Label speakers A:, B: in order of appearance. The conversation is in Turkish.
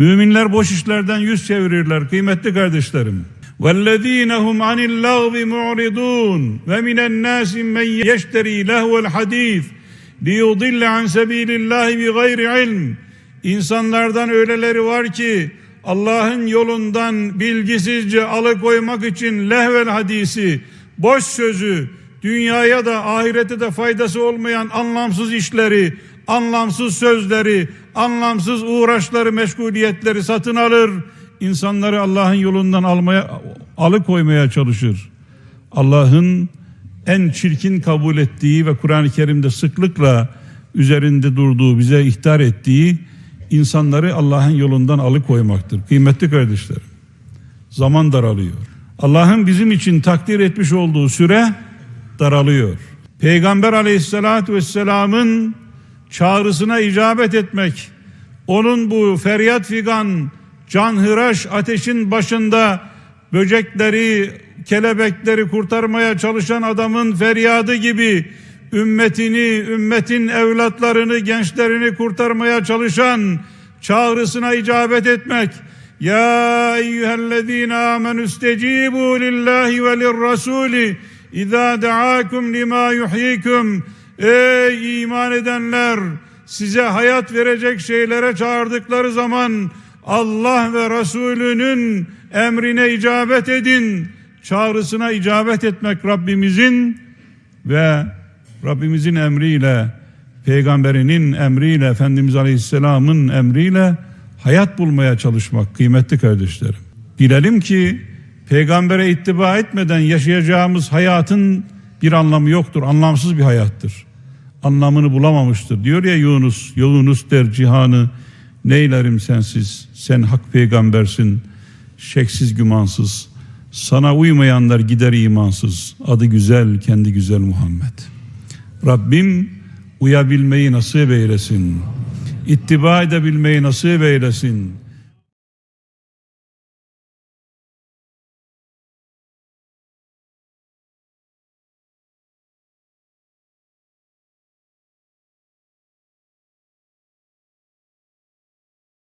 A: Müminler boş işlerden yüz çevirirler kıymetli kardeşlerim. وَالَّذ۪ينَ هُمْ عَنِ اللّٰغْوِ مُعْرِضُونَ وَمِنَ النَّاسِ مَنْ يَشْتَرِي لَهْوَ الْحَد۪يثِ لِيُضِلَّ عَنْ سَب۪يلِ اللّٰهِ بِغَيْرِ عِلْمٍ İnsanlardan öyleleri var ki Allah'ın yolundan bilgisizce alıkoymak için lehvel hadisi, boş sözü, dünyaya da ahirete de faydası olmayan anlamsız işleri, anlamsız sözleri, anlamsız uğraşları, meşguliyetleri satın alır. İnsanları Allah'ın yolundan almaya alıkoymaya çalışır. Allah'ın en çirkin kabul ettiği ve Kur'an-ı Kerim'de sıklıkla üzerinde durduğu, bize ihtar ettiği insanları Allah'ın yolundan alıkoymaktır. Kıymetli kardeşlerim, zaman daralıyor. Allah'ın bizim için takdir etmiş olduğu süre daralıyor. Peygamber aleyhissalatü vesselamın çağrısına icabet etmek, onun bu feryat figan, canhıraş ateşin başında böcekleri, kelebekleri kurtarmaya çalışan adamın feryadı gibi ümmetini, ümmetin evlatlarını, gençlerini kurtarmaya çalışan çağrısına icabet etmek. Ya eyyühellezine amenü istecibu lillahi ve lirrasuli İzâ da'akum lima yuhyikum Ey iman edenler size hayat verecek şeylere çağırdıkları zaman Allah ve Resulünün emrine icabet edin. Çağrısına icabet etmek Rabbimizin ve Rabbimizin emriyle, peygamberinin emriyle, Efendimiz Aleyhisselam'ın emriyle hayat bulmaya çalışmak kıymetli kardeşlerim. Bilelim ki peygambere ittiba etmeden yaşayacağımız hayatın bir anlamı yoktur. Anlamsız bir hayattır. Anlamını bulamamıştır. Diyor ya Yunus, Yunus der cihanı neylerim sensiz. Sen hak peygambersin. Şeksiz gümansız. Sana uymayanlar gider imansız. Adı güzel, kendi güzel Muhammed. Rabbim uyabilmeyi nasip eylesin. İttiba edebilmeyi nasip eylesin.